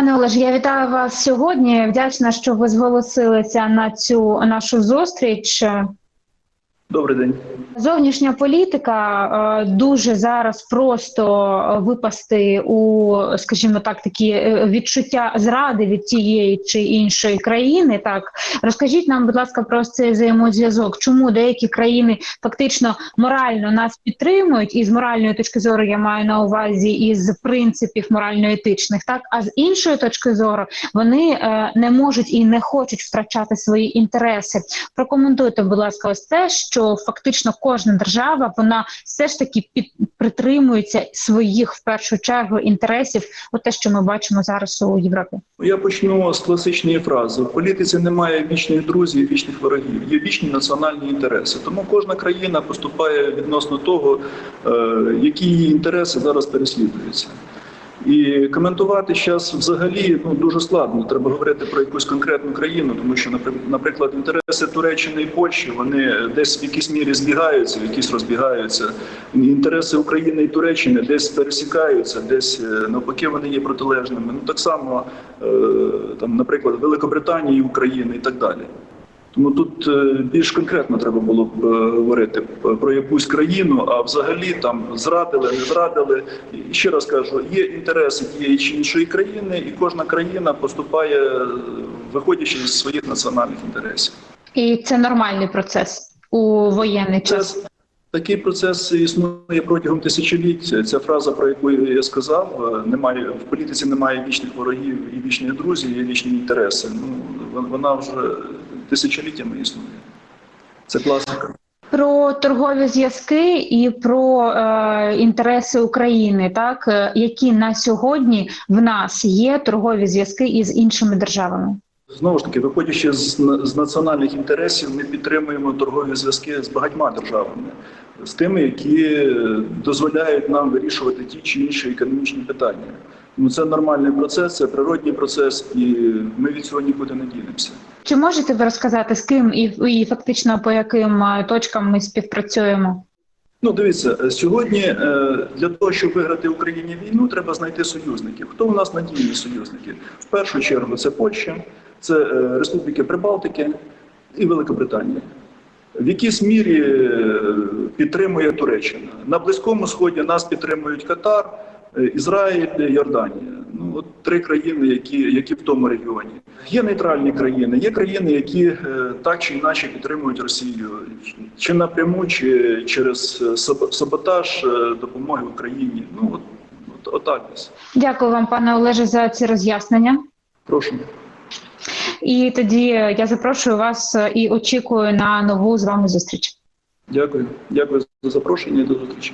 Пане Олеже, я вітаю вас сьогодні. Вдячна, що ви зголосилися на цю нашу зустріч. Добрий день. Зовнішня політика е, дуже зараз просто випасти у, скажімо так, такі е, відчуття зради від тієї чи іншої країни. Так розкажіть нам, будь ласка, про цей взаємозв'язок. Чому деякі країни фактично морально нас підтримують, і з моральної точки зору я маю на увазі із принципів морально-етичних, так а з іншої точки зору вони е, не можуть і не хочуть втрачати свої інтереси. Прокоментуйте, будь ласка, ось це, що фактично кожна держава вона все ж таки під притримується своїх в першу чергу інтересів. От те, що ми бачимо зараз у Європі. Я почну з класичної фрази: в політиці немає вічних друзів, вічних ворогів, є вічні національні інтереси. Тому кожна країна поступає відносно того, е, які її інтереси зараз переслідуються. І коментувати зараз взагалі ну дуже складно. Треба говорити про якусь конкретну країну, тому що, наприклад, інтереси Туреччини і Польщі вони десь в якійсь мірі збігаються, в якісь розбігаються. Інтереси України і Туреччини десь пересікаються, десь е, навпаки вони є протилежними. Ну так само е, там, наприклад, Великобританії, України і так далі. Тому тут е, більш конкретно треба було б говорити про якусь країну, а взагалі там зрадили, не зрадили. І ще раз кажу, є інтереси тієї чи іншої країни, і кожна країна поступає, виходячи з своїх національних інтересів. І це нормальний процес у воєнний час. Такий процес існує протягом тисячоліть. Ця фраза, про яку я сказав, немає в політиці, немає вічних ворогів і вічних друзів, є вічні інтереси. Ну вона вже тисячоліттями існує. Це класика. Про торгові зв'язки і про е, інтереси України, так які на сьогодні в нас є торгові зв'язки із іншими державами. Знову ж таки, виходячи з, з національних інтересів, ми підтримуємо торгові зв'язки з багатьма державами, з тими, які дозволяють нам вирішувати ті чи інші економічні питання. Тому це нормальний процес, це природній процес, і ми від цього нікуди не дінемося. Чи можете ви розказати з ким і, і фактично по яким точкам ми співпрацюємо? Ну, дивіться, сьогодні для того, щоб виграти Україні війну, треба знайти союзників. Хто у нас надійні союзники? В першу чергу це Польща, це Республіки Прибалтики і Великобританія. В якійсь мірі підтримує Туреччина. На Близькому Сході нас підтримують Катар, Ізраїль, Йорданія. Ну от три країни, які які в тому регіоні. Є нейтральні країни, є країни, які так чи інакше підтримують Росію, чи напряму, чи через саботаж допомоги Україні. Ну от, от отак десь. Дякую вам, пане Олеже, за ці роз'яснення. Прошу. І тоді я запрошую вас і очікую на нову з вами зустріч. Дякую, дякую за запрошення і до зустрічі.